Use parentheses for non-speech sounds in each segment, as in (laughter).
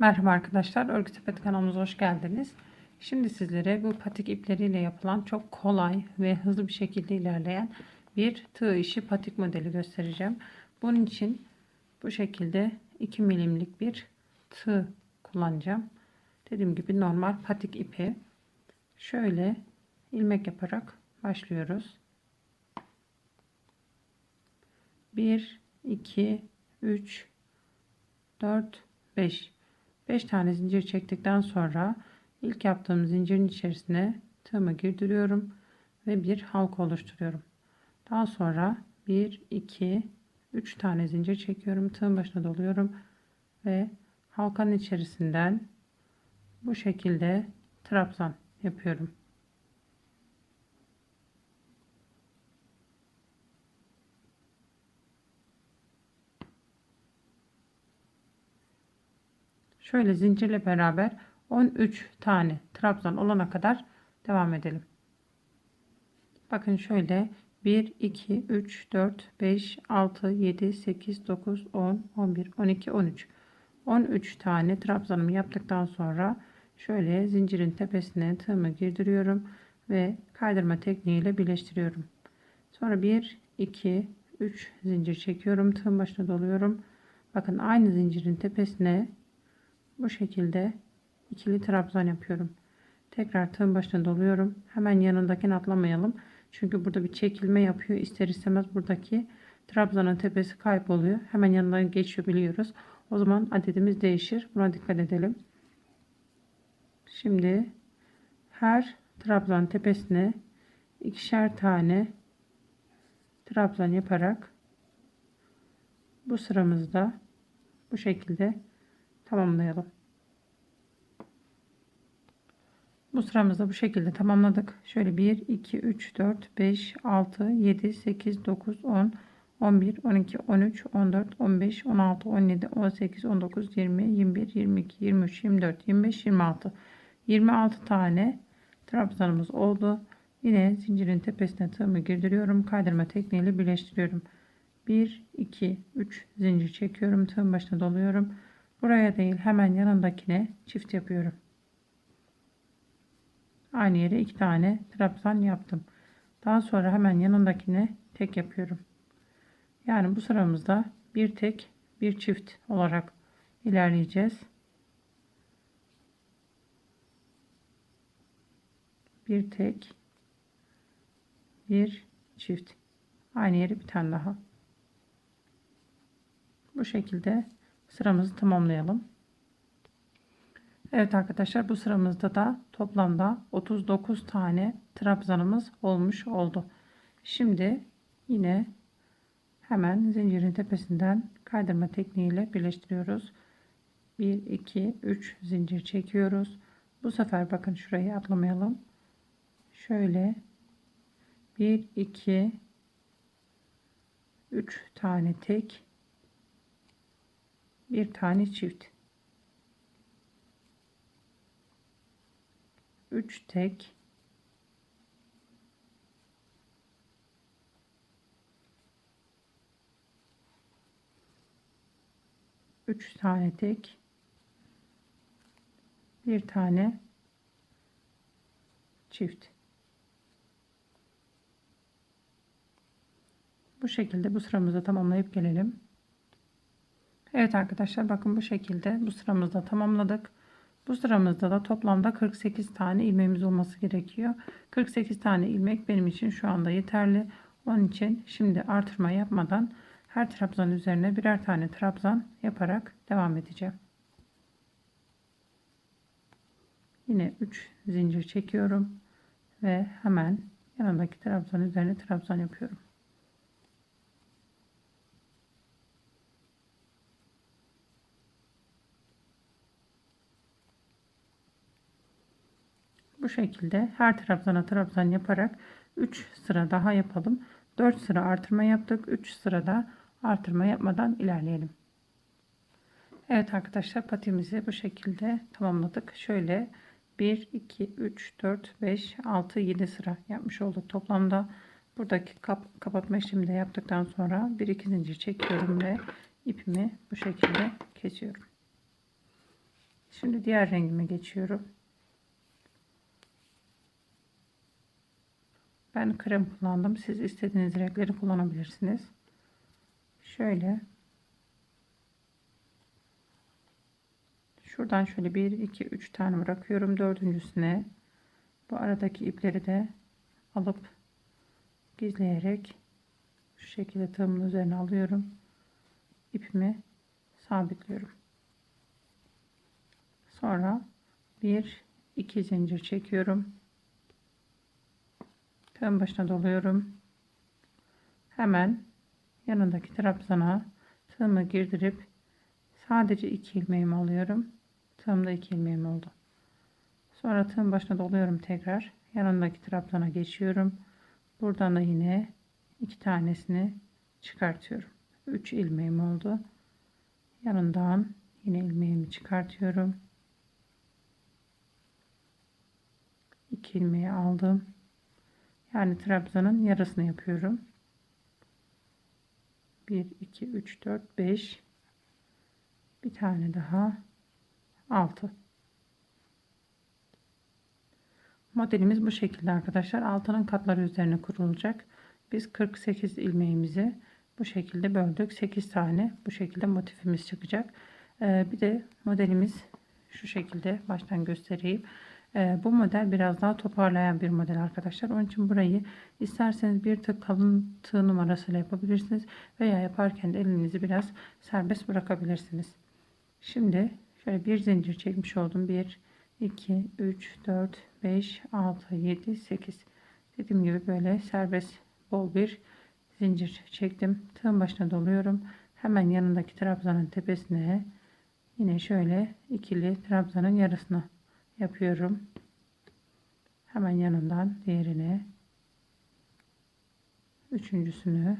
Merhaba arkadaşlar, Örgü Sepet kanalımıza hoş geldiniz. Şimdi sizlere bu patik ipleriyle yapılan çok kolay ve hızlı bir şekilde ilerleyen bir tığ işi patik modeli göstereceğim. Bunun için bu şekilde 2 milimlik bir tığ kullanacağım. Dediğim gibi normal patik ipi. Şöyle ilmek yaparak başlıyoruz. 1, 2, 3, 4, 5. 5 tane zincir çektikten sonra ilk yaptığım zincirin içerisine tığımı girdiriyorum ve bir halka oluşturuyorum. Daha sonra 1 2 3 tane zincir çekiyorum. Tığın başına doluyorum ve halkanın içerisinden bu şekilde trabzan yapıyorum. Şöyle zincirle beraber 13 tane trabzan olana kadar devam edelim. Bakın şöyle 1 2 3 4 5 6 7 8 9 10 11 12 13 13 tane trabzanımı yaptıktan sonra şöyle zincirin tepesine tığımı girdiriyorum ve kaydırma tekniğiyle birleştiriyorum. Sonra 1 2 3 zincir çekiyorum. Tığın başına doluyorum. Bakın aynı zincirin tepesine bu şekilde ikili trabzan yapıyorum. Tekrar tığın başına doluyorum. Hemen yanındakini atlamayalım. Çünkü burada bir çekilme yapıyor. İster istemez buradaki trabzanın tepesi kayboluyor. Hemen yanından geçiyor biliyoruz. O zaman adedimiz değişir. Buna dikkat edelim. Şimdi her trabzan tepesine ikişer tane trabzan yaparak bu sıramızda bu şekilde tamamlayalım. Bu sıramızda bu şekilde tamamladık. Şöyle 1, 2, 3, 4, 5, 6, 7, 8, 9, 10, 11, 12, 13, 14, 15, 16, 17, 18, 19, 20, 21, 22, 23, 24, 25, 26. 26 tane trabzanımız oldu. Yine zincirin tepesine tığımı girdiriyorum. Kaydırma tekniğiyle birleştiriyorum. 1, 2, 3 zincir çekiyorum. Tığın başına doluyorum. Buraya değil hemen yanındakine çift yapıyorum. Aynı yere iki tane trabzan yaptım. Daha sonra hemen yanındakine tek yapıyorum. Yani bu sıramızda bir tek bir çift olarak ilerleyeceğiz. Bir tek bir çift. Aynı yere bir tane daha. Bu şekilde sıramızı tamamlayalım. Evet arkadaşlar bu sıramızda da toplamda 39 tane trabzanımız olmuş oldu. Şimdi yine hemen zincirin tepesinden kaydırma tekniğiyle birleştiriyoruz. 1 2 3 zincir çekiyoruz. Bu sefer bakın şurayı atlamayalım. Şöyle 1 2 3 tane tek bir tane çift. 3 tek. Üç tane tek. Bir tane çift. Bu şekilde bu sıramızı tamamlayıp gelelim Evet arkadaşlar bakın bu şekilde bu sıramızda tamamladık bu sıramızda da toplamda 48 tane ilmeğimiz olması gerekiyor. 48 tane ilmek benim için şu anda yeterli. Onun için şimdi artırma yapmadan her trabzan üzerine birer tane trabzan yaparak devam edeceğim. Yine 3 zincir çekiyorum ve hemen yanındaki trabzan üzerine trabzan yapıyorum. Bu şekilde her trabzana trabzan yaparak 3 sıra daha yapalım. 4 sıra artırma yaptık. 3 sırada artırma yapmadan ilerleyelim. Evet arkadaşlar patimizi bu şekilde tamamladık. Şöyle 1, 2, 3, 4, 5, 6, 7 sıra yapmış olduk toplamda. Buradaki kap kapatma işlemi de yaptıktan sonra 1 2 zincir çekiyorum ve ipimi bu şekilde kesiyorum. Şimdi diğer rengime geçiyorum. Ben krem kullandım. Siz istediğiniz renkleri kullanabilirsiniz. Şöyle Şuradan şöyle 1 2 3 tane bırakıyorum. Dördüncüsüne bu aradaki ipleri de alıp gizleyerek şu şekilde tığımın üzerine alıyorum. İpimi sabitliyorum. Sonra bir iki zincir çekiyorum. Tığın başına doluyorum. Hemen yanındaki trabzana tığımı girdirip sadece iki ilmeğimi alıyorum. Tığımda iki ilmeğim oldu. Sonra tığın başına doluyorum tekrar. Yanındaki trabzana geçiyorum. Buradan da yine iki tanesini çıkartıyorum. 3 ilmeğim oldu. Yanından yine ilmeğimi çıkartıyorum. 2 ilmeği aldım. Yani trabzanın yarısını yapıyorum. 1 2 3 4 5 bir tane daha. 6 modelimiz bu şekilde arkadaşlar. Altının katları üzerine kurulacak. Biz 48 ilmeğimizi bu şekilde böldük. 8 tane bu şekilde motifimiz çıkacak. Ee, bir de modelimiz şu şekilde baştan göstereyim ee, bu model biraz daha toparlayan bir model arkadaşlar. Onun için burayı isterseniz bir tık kalın tığ numarasıyla yapabilirsiniz veya yaparken de elinizi biraz serbest bırakabilirsiniz. Şimdi şöyle bir zincir çekmiş oldum. 1 2 3 4 5 6 7 8 dediğim gibi böyle serbest bol bir zincir çektim. Tığın başına doluyorum. Hemen yanındaki trabzanın tepesine yine şöyle ikili trabzanın yarısını yapıyorum. Hemen yanından diğerine üçüncüsünü.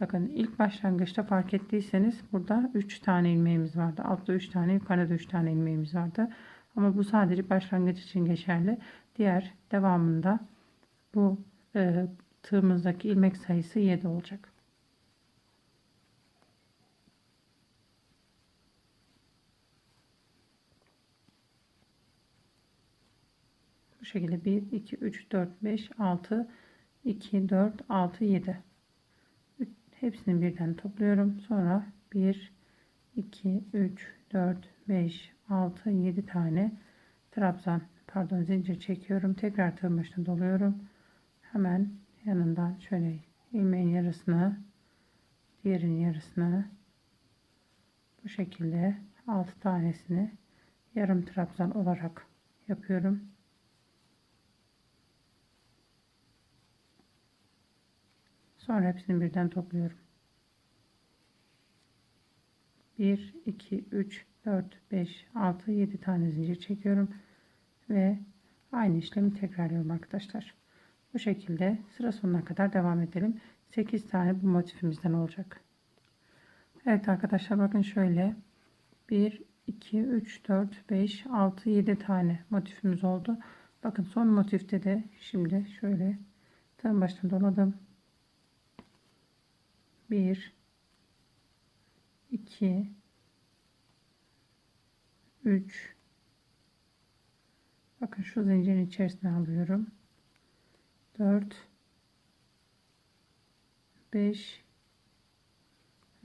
Bakın ilk başlangıçta fark ettiyseniz burada 3 tane ilmeğimiz vardı. Altta 3 tane yukarıda 3 tane ilmeğimiz vardı. Ama bu sadece başlangıç için geçerli. Diğer devamında bu e, tığımızdaki ilmek sayısı 7 olacak şekilde 1 2 3 4 5 6 2 4 6 7 hepsini birden topluyorum. Sonra 1 2 3 4 5 6 7 tane trabzan pardon zincir çekiyorum. Tekrar tığın başına doluyorum. Hemen yanından şöyle ilmeğin yarısını diğerinin yarısını bu şekilde 6 tanesini yarım trabzan olarak yapıyorum. Sonra hepsini birden topluyorum. 1 2 3 4 5 6 7 tane zincir çekiyorum ve aynı işlemi tekrarlıyorum arkadaşlar. Bu şekilde sıra sonuna kadar devam edelim. 8 tane bu motifimizden olacak. Evet arkadaşlar bakın şöyle 1 2 3 4 5 6 7 tane motifimiz oldu. Bakın son motifte de şimdi şöyle tam başına doladım. 1 2 3 bakın şu zincirin içerisine alıyorum. 4 5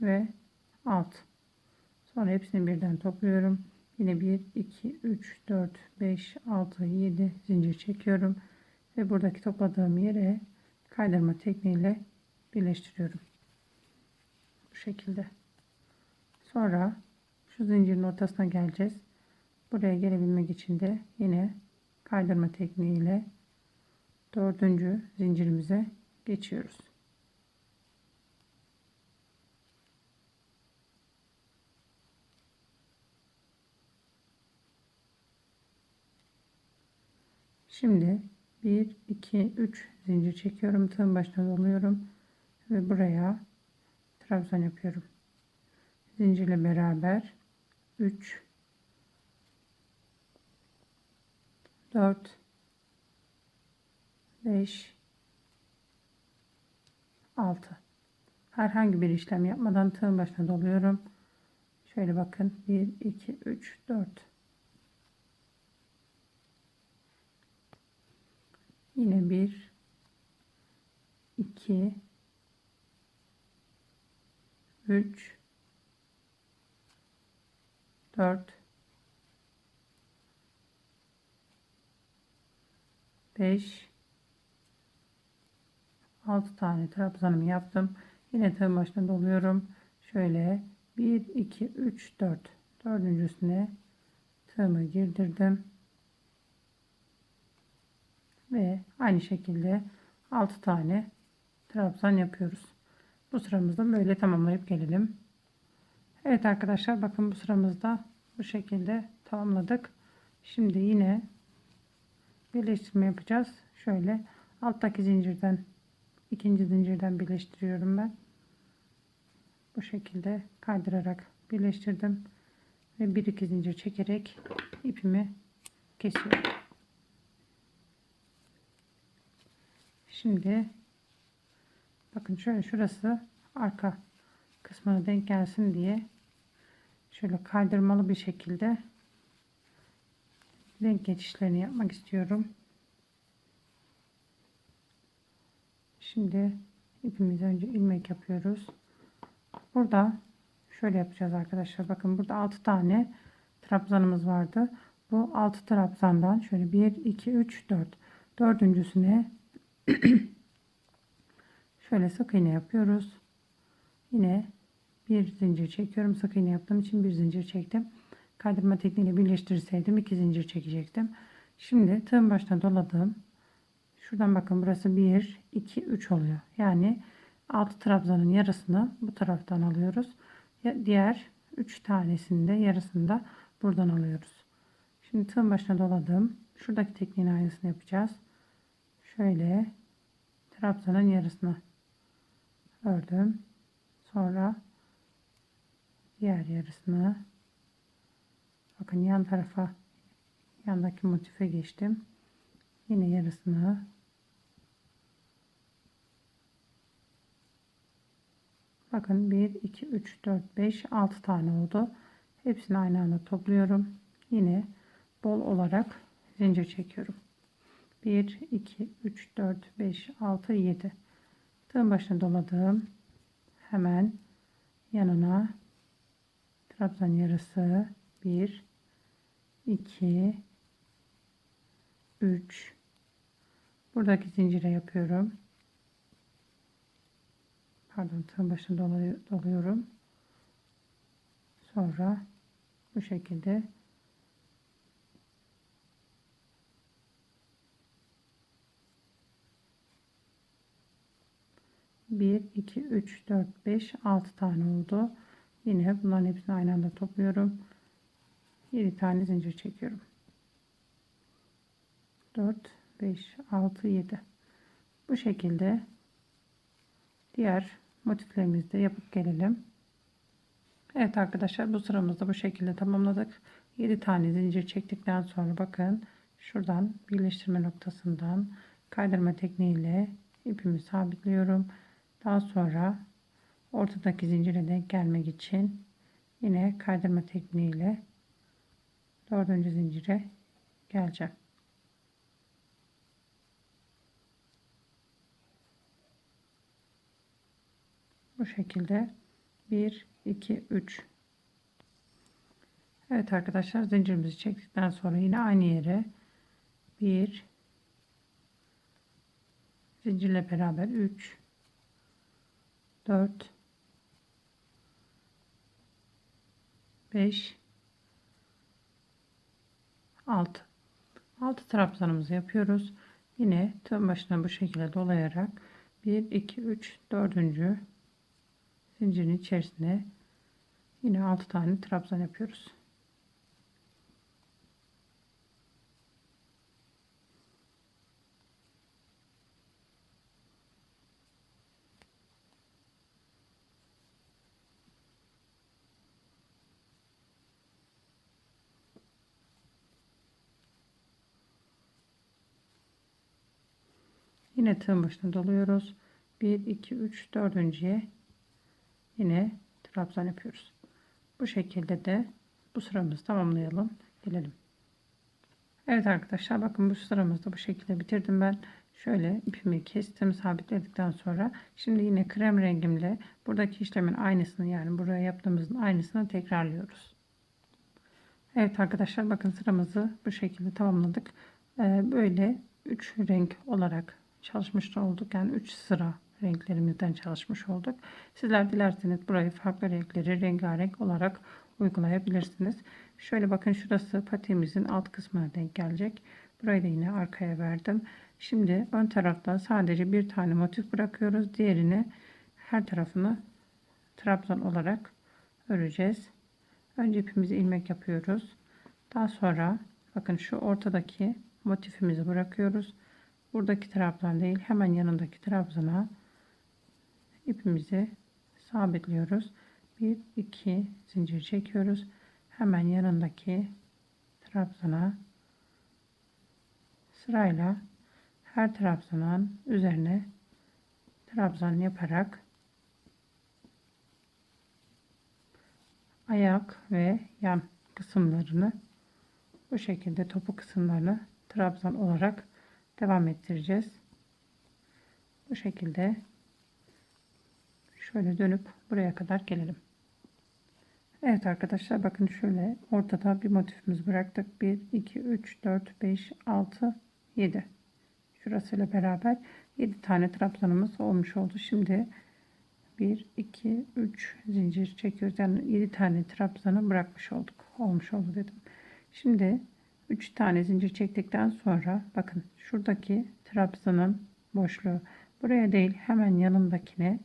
ve 6 sonra hepsini birden topluyorum. Yine 1 2 3 4 5 6 7 zincir çekiyorum. Ve buradaki topladığım yere kaydırma tekniğiyle birleştiriyorum şekilde. Sonra şu zincirin ortasına geleceğiz. Buraya gelebilmek için de yine kaydırma tekniğiyle dördüncü zincirimize geçiyoruz. Şimdi 1 2 3 zincir çekiyorum. Tığın başına doluyorum ve buraya trabzan yapıyorum. Zincirle beraber. 3 4 5 6 herhangi bir işlem yapmadan tığın başına doluyorum. Şöyle bakın. 1 2 3 4 Yine 1 2 üç, dört, beş, altı tane trabzanımı yaptım. Yine tığın başına doluyorum. Şöyle 1, 2, 3, 4. Dördüncüsüne tığımı girdirdim. Ve aynı şekilde 6 tane trabzan yapıyoruz. Bu sıramızda böyle tamamlayıp gelelim. Evet arkadaşlar bakın bu sıramızda bu şekilde tamamladık. Şimdi yine birleştirme yapacağız. Şöyle alttaki zincirden ikinci zincirden birleştiriyorum ben. Bu şekilde kaydırarak birleştirdim ve bir iki zincir çekerek ipimi kesiyorum. Şimdi bakın şöyle şurası arka kısmına denk gelsin diye şöyle kaydırmalı bir şekilde renk geçişlerini yapmak istiyorum. Şimdi ipimizi önce ilmek yapıyoruz. Burada şöyle yapacağız arkadaşlar. Bakın burada 6 tane trabzanımız vardı. Bu 6 trabzandan şöyle 1 2 3 4 dördüncüsüne (clears throat) şöyle sık iğne yapıyoruz. Yine bir zincir çekiyorum. Sık iğne yaptığım için bir zincir çektim. Kaydırma tekniğiyle birleştirseydim iki zincir çekecektim. Şimdi tığın başına doladım. Şuradan bakın burası 1 2 3 oluyor. Yani 6 trabzanın yarısını bu taraftan alıyoruz. Diğer 3 tanesini de yarısını da buradan alıyoruz. Şimdi tığın başına doladım. Şuradaki tekniğin aynısını yapacağız. Şöyle trabzanın yarısını ördüm. Sonra diğer yarısını bakın yan tarafa yandaki motife geçtim. Yine yarısını Bakın 1, 2, 3, 4, 5, 6 tane oldu. Hepsini aynı anda topluyorum. Yine bol olarak zincir çekiyorum. 1, 2, 3, 4, 5, 6, 7. Tığın başına doladım. Hemen yanına trabzan yarısı 1, 2, 3. Buradaki zincire yapıyorum pardon tığın başına doluyorum. Sonra bu şekilde bir iki üç dört beş altı tane oldu. Yine bunların hepsini aynı anda topluyorum. 7 tane zincir çekiyorum. 4 5 6 7 bu şekilde diğer motiflerimizi de yapıp gelelim. Evet arkadaşlar bu sıramızda bu şekilde tamamladık. 7 tane zincir çektikten sonra bakın şuradan birleştirme noktasından kaydırma tekniğiyle ipimi sabitliyorum. Daha sonra ortadaki zincire denk gelmek için yine kaydırma tekniğiyle dördüncü zincire geleceğim. bu şekilde 1 2 3 Evet arkadaşlar zincirimizi çektikten sonra yine aynı yere 1 zincirle beraber 3 4 5 6 6 trabzanımızı yapıyoruz. Yine tığ başına bu şekilde dolayarak 1 2 3 4 zincirin içerisine yine 6 tane trabzan yapıyoruz. Yine tığın başına doluyoruz. 1 2 3 dördüncüye yine trabzan yapıyoruz. Bu şekilde de bu sıramızı tamamlayalım. Gelelim. Evet arkadaşlar bakın bu sıramızda bu şekilde bitirdim ben. şöyle ipimi kestim sabitledikten sonra şimdi yine krem rengimle buradaki işlemin aynısını yani buraya yaptığımızın aynısını tekrarlıyoruz. Evet arkadaşlar bakın sıramızı bu şekilde tamamladık. Ee, böyle 3 renk olarak çalışmış olduk. Yani 3 sıra renklerimizden çalışmış olduk. Sizler dilerseniz burayı farklı renkleri rengarenk olarak uygulayabilirsiniz. Şöyle bakın şurası patiğimizin alt kısmına denk gelecek. Burayı da yine arkaya verdim. Şimdi ön tarafta sadece bir tane motif bırakıyoruz. Diğerini her tarafını trabzan olarak öreceğiz. Önce ipimizi ilmek yapıyoruz. Daha sonra bakın şu ortadaki motifimizi bırakıyoruz. Buradaki trabzan değil hemen yanındaki trabzana ipimizi sabitliyoruz. 1 2 zincir çekiyoruz. Hemen yanındaki trabzana sırayla her trabzanın üzerine trabzan yaparak ayak ve yan kısımlarını bu şekilde topu kısımlarını trabzan olarak devam ettireceğiz. Bu şekilde şöyle dönüp buraya kadar gelelim. Evet arkadaşlar bakın şöyle ortada bir motifimiz bıraktık. 1, 2, 3, 4, 5, 6, 7. Şurasıyla beraber 7 tane trabzanımız olmuş oldu. Şimdi 1, 2, 3 zincir çekiyoruz. Yani 7 tane trabzanı bırakmış olduk. Olmuş oldu dedim. Şimdi 3 tane zincir çektikten sonra bakın şuradaki trabzanın boşluğu buraya değil hemen yanındakine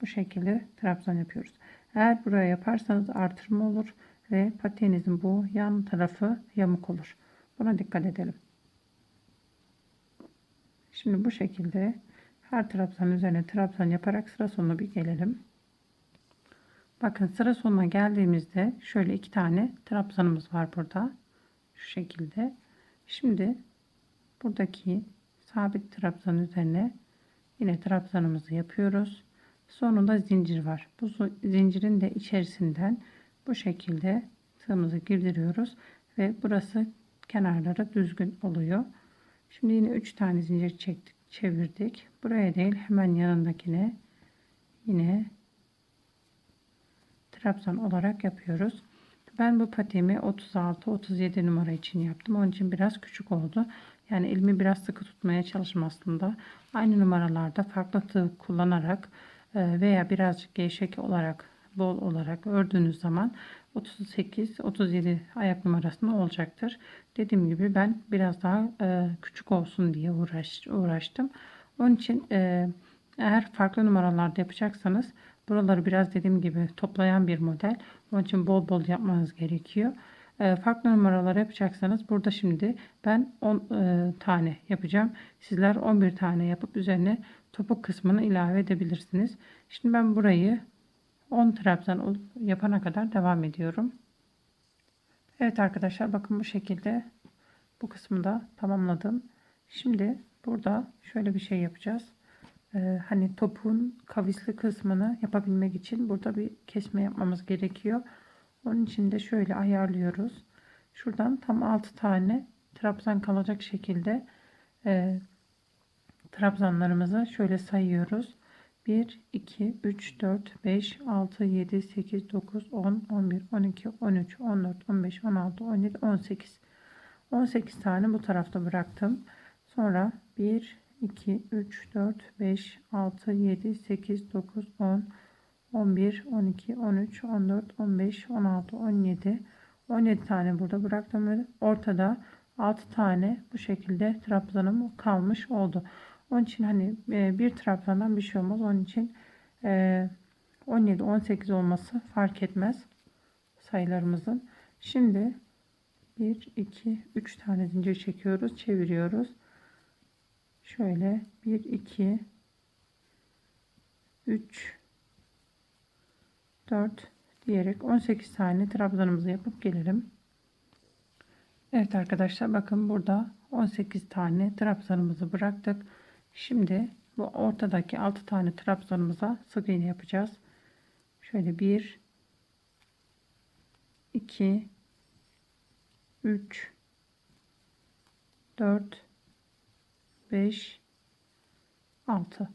bu şekilde trabzan yapıyoruz. Eğer buraya yaparsanız artırma olur ve patiğinizin bu yan tarafı yamuk olur. Buna dikkat edelim. Şimdi bu şekilde her trabzan üzerine trabzan yaparak sıra sonuna bir gelelim. Bakın sıra sonuna geldiğimizde şöyle iki tane trabzanımız var burada. Şu şekilde. Şimdi buradaki sabit trabzan üzerine yine trabzanımızı yapıyoruz. Sonunda zincir var. Bu zincirin de içerisinden bu şekilde tığımızı girdiriyoruz ve burası kenarları düzgün oluyor. Şimdi yine 3 tane zincir çektik, çevirdik. Buraya değil hemen yanındakine yine trabzan olarak yapıyoruz. Ben bu patiğimi 36-37 numara için yaptım. Onun için biraz küçük oldu. Yani elimi biraz sıkı tutmaya çalışım aslında. Aynı numaralarda farklı tığ kullanarak e, veya birazcık gevşek olarak bol olarak ördüğünüz zaman 38-37 ayak numarasında olacaktır. Dediğim gibi ben biraz daha e, küçük olsun diye uğraş, uğraştım. Onun için e, eğer farklı numaralarda yapacaksanız buraları biraz dediğim gibi toplayan bir model. Onun için bol bol yapmanız gerekiyor. E, farklı numaralar yapacaksanız burada şimdi ben 10 e, tane yapacağım. Sizler 11 tane yapıp üzerine topuk kısmını ilave edebilirsiniz. Şimdi ben burayı 10 trabzan yapana kadar devam ediyorum. Evet arkadaşlar bakın bu şekilde bu kısmı da tamamladım. Şimdi burada şöyle bir şey yapacağız. Ee, hani topun kavisli kısmını yapabilmek için burada bir kesme yapmamız gerekiyor. Onun için de şöyle ayarlıyoruz. Şuradan tam 6 tane trabzan kalacak şekilde e, trabzanlarımızı şöyle sayıyoruz. 1, 2, 3, 4, 5, 6, 7, 8, 9, 10, 11, 12, 13, 14, 15, 16, 17, 18. 18 tane bu tarafta bıraktım. Sonra 1, 2, 3, 4, 5, 6, 7, 8, 9, 10, 11, 12, 13, 14, 15, 16, 17. 17 tane burada bıraktım ve ortada 6 tane bu şekilde trabzanım kalmış oldu. Onun için hani e, bir trabzandan bir şey olmaz. Onun için 17-18 e, olması fark etmez sayılarımızın. Şimdi 1, 2, 3 tane zincir çekiyoruz. Çeviriyoruz. Şöyle 1, 2, 3, 4 diyerek 18 tane trabzanımızı yapıp gelelim. Evet arkadaşlar bakın burada 18 tane trabzanımızı bıraktık. Şimdi bu ortadaki 6 tane trabzanımıza sık iğne yapacağız. Şöyle 1 2 3 4 5 6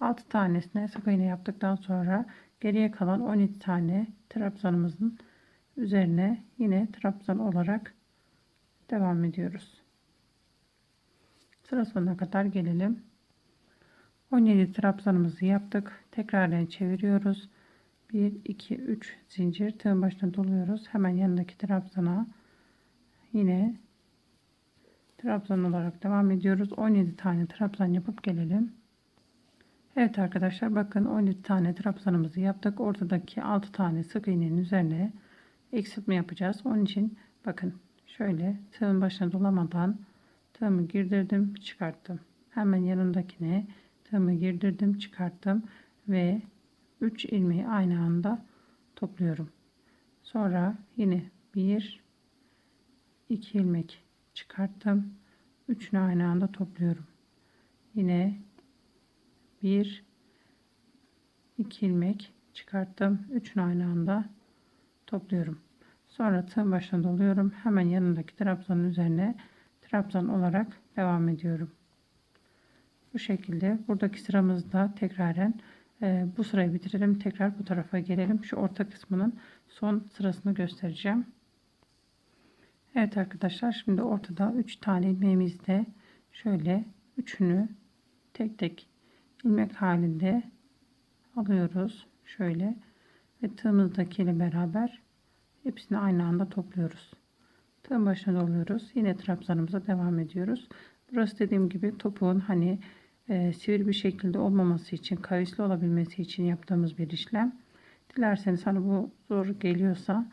6 tanesine sık iğne yaptıktan sonra geriye kalan 12 tane trabzanımızın üzerine yine trabzan olarak devam ediyoruz. Sıra sonuna kadar gelelim. 17 trabzanımızı yaptık. Tekrardan çeviriyoruz. 1 2 3 zincir tığın başına doluyoruz. Hemen yanındaki trabzana yine trabzan olarak devam ediyoruz. 17 tane trabzan yapıp gelelim. Evet arkadaşlar bakın 17 tane trabzanımızı yaptık. Ortadaki 6 tane sık iğnenin üzerine eksiltme yapacağız. Onun için bakın şöyle tığın başına dolamadan tığımı girdirdim çıkarttım. Hemen yanındakine tığımı girdirdim çıkarttım ve 3 ilmeği aynı anda topluyorum. Sonra yine 1 2 ilmek çıkarttım. Üçünü aynı anda topluyorum. Yine 1 2 ilmek çıkarttım. Üçünü aynı anda topluyorum. Sonra tığ başına doluyorum. Hemen yanındaki trabzanın üzerine trabzan olarak devam ediyorum. Bu şekilde buradaki sıramızda tekraren e, bu sırayı bitirelim. Tekrar bu tarafa gelelim. Şu orta kısmının son sırasını göstereceğim. Evet arkadaşlar şimdi ortada 3 tane ilmeğimizde şöyle üçünü tek tek ilmek halinde alıyoruz. Şöyle ve tığımızdaki ile beraber hepsini aynı anda topluyoruz. Tığın başına doluyoruz. Yine trabzanımıza devam ediyoruz. Burası dediğim gibi topuğun hani e, sivri bir şekilde olmaması için, kavisli olabilmesi için yaptığımız bir işlem. Dilerseniz hani bu zor geliyorsa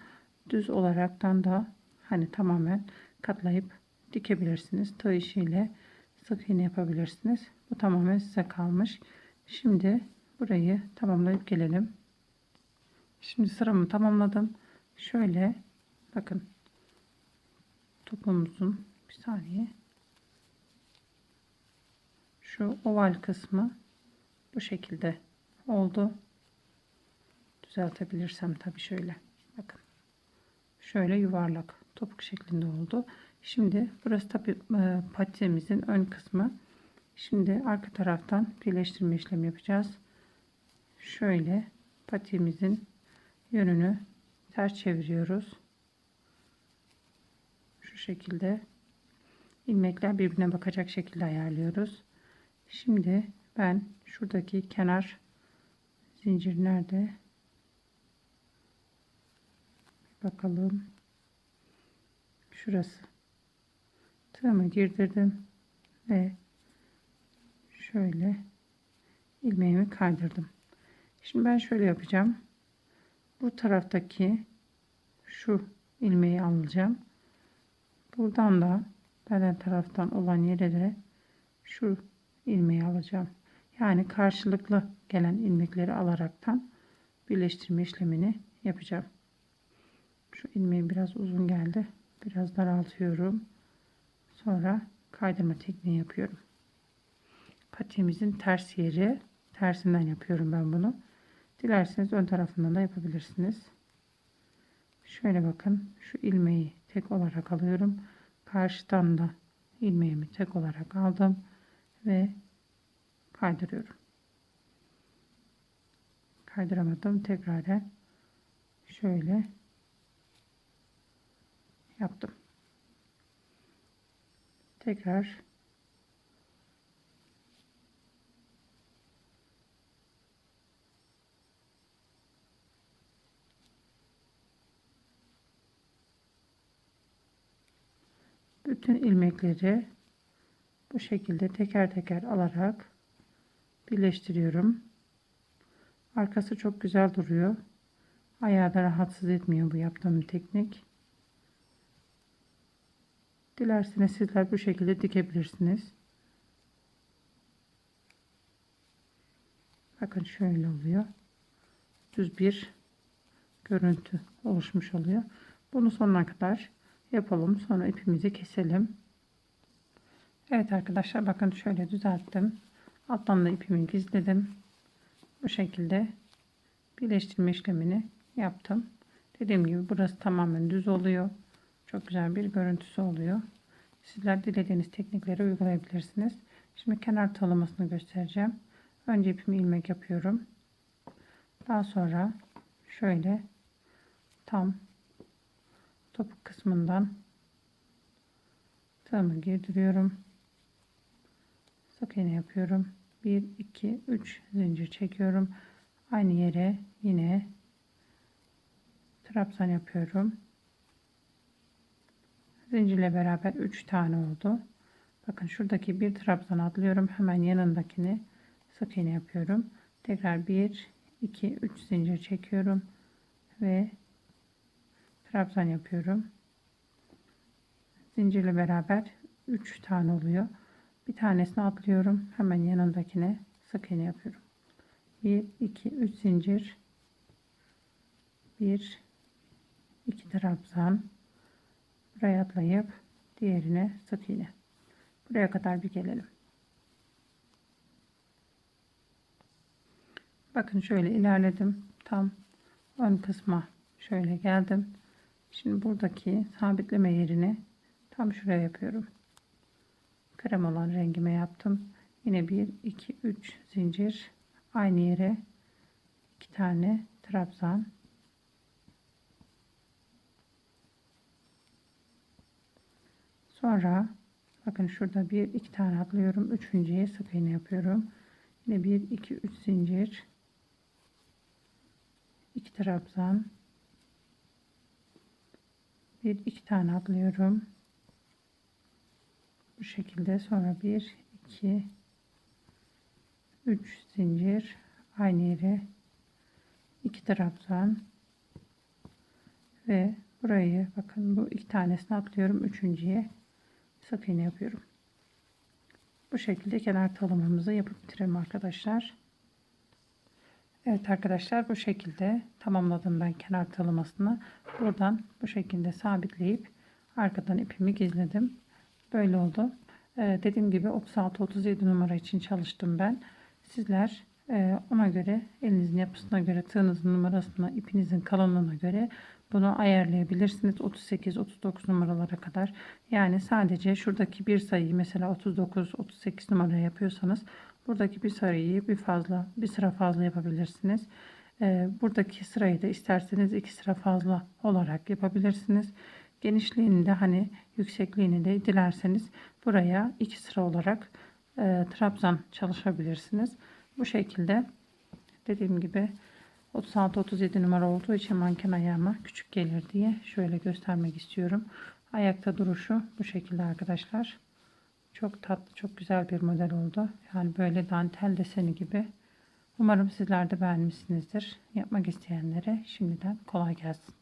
düz olaraktan da hani tamamen katlayıp dikebilirsiniz. Tığ işiyle sık iğne yapabilirsiniz. Bu tamamen size kalmış. Şimdi burayı tamamlayıp gelelim. Şimdi sıramı tamamladım. Şöyle bakın topumuzun bir saniye şu oval kısmı bu şekilde oldu. Düzeltebilirsem tabi şöyle bakın şöyle yuvarlak topuk şeklinde oldu. Şimdi burası tabi e, ön kısmı. Şimdi arka taraftan birleştirme işlemi yapacağız. Şöyle patimizin yönünü ters çeviriyoruz. Şu şekilde ilmekler birbirine bakacak şekilde ayarlıyoruz. Şimdi ben şuradaki kenar zincir nerede? Bakalım. Şurası. Tığımı girdirdim ve şöyle ilmeğimi kaydırdım. Şimdi ben şöyle yapacağım. Bu taraftaki şu ilmeği alacağım. Buradan da beden taraftan olan yere de şu ilmeği alacağım. Yani karşılıklı gelen ilmekleri alaraktan birleştirme işlemini yapacağım. Şu ilmeği biraz uzun geldi. Biraz daraltıyorum. Sonra kaydırma tekniği yapıyorum. Patiğimizin ters yeri tersinden yapıyorum ben bunu. Dilerseniz ön tarafından da yapabilirsiniz. Şöyle bakın şu ilmeği tek olarak alıyorum. Karşıdan da ilmeğimi tek olarak aldım ve kaydırıyorum. Kaydıramadım. Tekrardan şöyle yaptım. Tekrar bütün ilmekleri bu şekilde teker teker alarak birleştiriyorum. Arkası çok güzel duruyor. Ayağı da rahatsız etmiyor bu yaptığım teknik. Dilerseniz sizler bu şekilde dikebilirsiniz. Bakın şöyle oluyor. Düz bir görüntü oluşmuş oluyor. Bunu sonuna kadar yapalım. Sonra ipimizi keselim. Evet arkadaşlar bakın şöyle düzelttim. Alttan da ipimi gizledim. Bu şekilde birleştirme işlemini yaptım. Dediğim gibi burası tamamen düz oluyor. Çok güzel bir görüntüsü oluyor. Sizler dilediğiniz teknikleri uygulayabilirsiniz. Şimdi kenar talamasını göstereceğim. Önce ipimi ilmek yapıyorum. Daha sonra şöyle tam topuk kısmından tığımı girdiriyorum. Sık iğne yapıyorum. 1 2 3 zincir çekiyorum. Aynı yere yine trabzan yapıyorum. Zincirle beraber 3 tane oldu. Bakın şuradaki bir trabzan atlıyorum. Hemen yanındakini sık iğne yapıyorum. Tekrar 1 2 3 zincir çekiyorum ve trabzan yapıyorum. Zincirle beraber 3 tane oluyor. Bir tanesini atlıyorum. Hemen yanındakine sık iğne yapıyorum. 1 2 3 zincir 1 2 trabzan buraya atlayıp diğerine sık iğne. Buraya kadar bir gelelim. Bakın şöyle ilerledim. Tam ön kısma şöyle geldim. Şimdi buradaki sabitleme yerini tam şuraya yapıyorum. Krem olan rengime yaptım. Yine 1 2 3 zincir aynı yere iki tane trabzan sonra bakın şurada bir iki tane atlıyorum. Üçüncüye sık iğne yapıyorum. Yine 1 2 3 zincir. 2 trabzan. Bir iki tane atlıyorum. Bu şekilde. Sonra 1 2 3 zincir. Aynı yere 2 trabzan. Ve burayı bakın bu iki tanesini atlıyorum. Üçüncüye sık iğne yapıyorum. Bu şekilde kenar talamamızı yapıp bitirelim arkadaşlar. Evet arkadaşlar bu şekilde tamamladım ben kenar talamasını buradan bu şekilde sabitleyip arkadan ipimi gizledim. Böyle oldu. Ee, dediğim gibi 36-37 numara için çalıştım ben. Sizler e, ona göre elinizin yapısına göre tığınızın numarasına ipinizin kalınlığına göre bunu ayarlayabilirsiniz 38-39 numaralara kadar. Yani sadece şuradaki bir sayıyı mesela 39-38 numara yapıyorsanız buradaki bir sayıyı bir fazla bir sıra fazla yapabilirsiniz. E, buradaki sırayı da isterseniz iki sıra fazla olarak yapabilirsiniz. Genişliğini de hani yüksekliğini de dilerseniz buraya iki sıra olarak e, trabzan çalışabilirsiniz. Bu şekilde dediğim gibi 36-37 numara olduğu için manken ayağıma küçük gelir diye şöyle göstermek istiyorum. Ayakta duruşu bu şekilde arkadaşlar. Çok tatlı, çok güzel bir model oldu. Yani böyle dantel deseni gibi. Umarım sizler de beğenmişsinizdir. Yapmak isteyenlere şimdiden kolay gelsin.